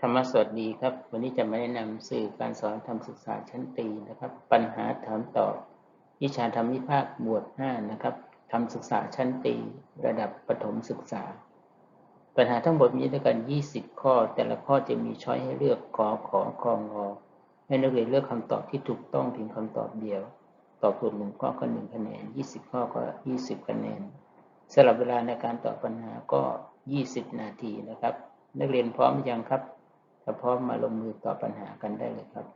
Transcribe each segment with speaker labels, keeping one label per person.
Speaker 1: ธรรมสวัสดีครับ วันนี้จะมาแนะนำสื่อการสอนธรรมศึกษาชั้นตรีนะครับ ปัญหาถามตอบวิชาธรรมวิภาคบวช5นะครับธรรมศึกษาชั้นตรีระดับประถมศึกษา ปัญหาทั้งหมดมีด้วยกัน 20 ข้อ แต่ละข้อจะมีช้อยให้เลือกขอขอคองอให้นักเรียนเลือกคำตอบที่ถูกต้องเพียงคำตอบเดียว ตอบถูกหนึ่งข้อก็หนึ่งคะแนน 20 ข้อก็ 20 คะแนนสำหรับเวลาในการตอบปัญหาก็ 20 นาทีนะครับ นักเรียนพร้อมหรือยังครับ ถ้าพร้อมมาลงมือตอปัญหากันได้เลยครับ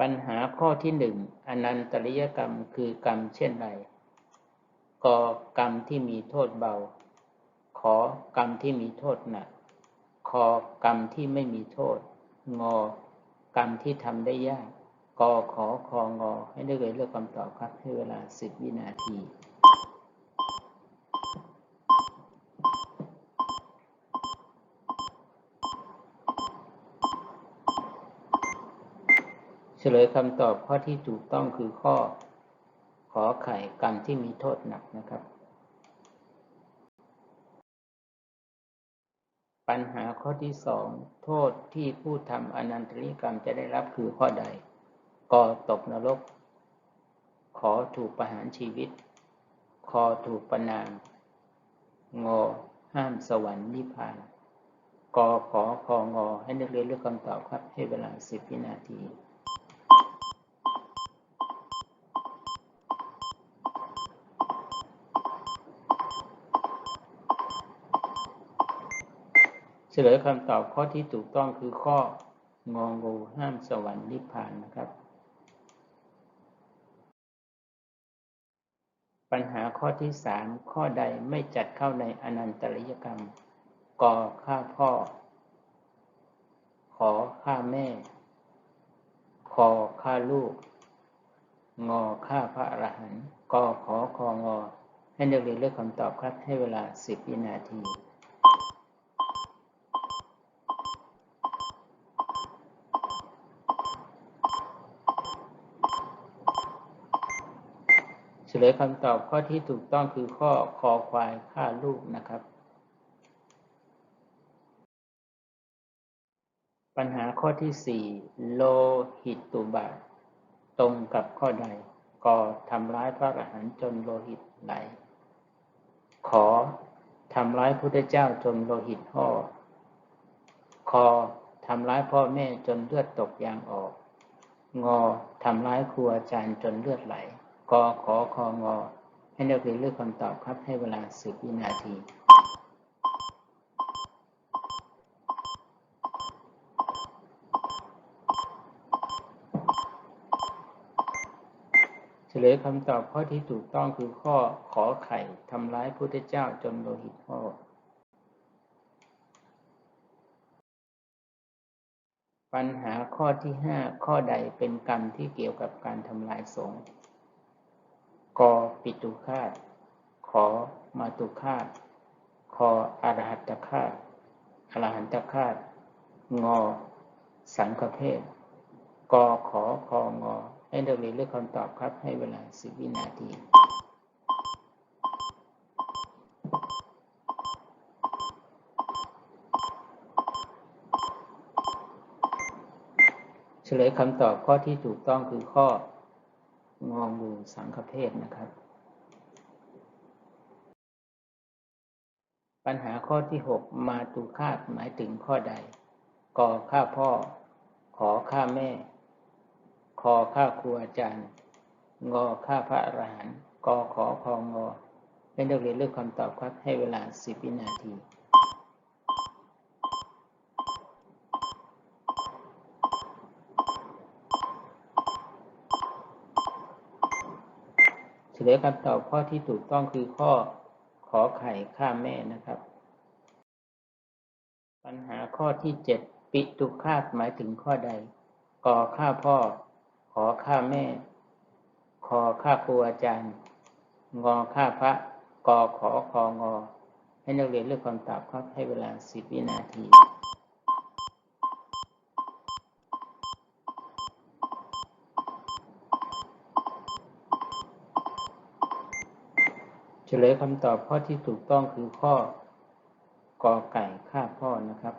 Speaker 1: ปัญหาข้อที่หนึ่งอนันตริยกรรมคือกรรมเช่นไรกกรรมที่มีโทษเบา ขอกรรมที่มีโทษหนักคอกรรมที่ไม่มีโทษ งอกรรมที่ทำได้ยากกขอคองอ ให้ได้เลยเลือกคำตอบครับให้เวลาสิบวินาที ลยคำตอบข้อที่ถูกต้องคือข้อขอไข่กรรมที่มีโทษหนักนะครับ ปัญหาข้อที่สองโทษที่ผู้ทำอนันตริกรรมจะได้รับคือข้อใดกอตกนรก ขอถูกประหารชีวิต คอถูกประนาม งอห้ามสวรรค์นิพพานกอขอคองอให้นักเรียนเลือกคำตอบครับ ให้เวลาสิบวินาที ฉลยคำตอบข้อที่ถูกต้องคือข้ององูห้ามสวรรค์นิพพานนะครับ ปัญหาข้อที่สามข้อใดไม่จัดเข้าในอนันตริยกรรมกอฆ่าพ่อ ขอฆ่าแม่ คอฆ่าลูก งอฆ่าพระอรหันต์กขอคองอ ให้นักเรียนเลือกคำตอบครับให้เวลาสิบวินาที ลยคำตอบข้อที่ถูกต้องคือข้อคอควายฆ่าลูกนะครับ ปัญหาข้อที่สี่โลหิตตุบาทตรงกับข้อใดกอทำร้ายพระอรหันต์จนโลหิตไหล ขอทำร้ายพุทธเจ้าจนโลหิตห่อคอทำร้ายพ่อแม่จนเลือดตกยางออก งอทำร้ายครูอาจารย์จนเลือดไหล กขอคองอให้นักเรียนเลือกคำตอบครับให้เวลาสิบวินาทีเฉลยคำตอบข้อที่ถูกต้องคือข้อขอไข่ทำร้ายพุทธเจ้าจนโลหิตพ่อปัญหาข้อที่ห้าข้อใดเป็นกรรมที่เกี่ยวกับการทำลายสงฆ์ กปิตุคาตขอมาตุคาตคออรหัตคาตอรหันตคาตงอ สังฆเพศกขอคองอ ให้นักเรียนเลือกคำตอบครับ ให้เวลาสิบวินาทีเฉลยคำตอบข้อที่ถูกต้องคือข้อ งองดูสังฆเพศนะครับ ปัญหาข้อที่หกมาตุคาตหมายถึงข้อใดก่อฆ่าพ่อ ขอฆ่าแม่คอฆ่าครูอาจารย์ งอฆ่าพระอรหันต์กอขอคองอให้นักเรียนเลือกคำตอบครับให้เวลาสิบวินาที เฉลยคำตอบข้อที่ถูกต้องคือข้อขอไข่ฆ่าแม่นะครับ ปัญหาข้อที่เจ็ดปิตุคาตหมายถึงข้อใดกอฆ่าพ่อ ขอฆ่าแม่คอฆ่าครูอาจารย์ งอฆ่าพระกอขอคองอ ให้นักเรียนเลือกคำตอบครับให้เวลาสิบวินาที เฉเฉลยคำตอบข้อที่ถูกต้องคือข้อกอไก่ค่าพ่อนะครับ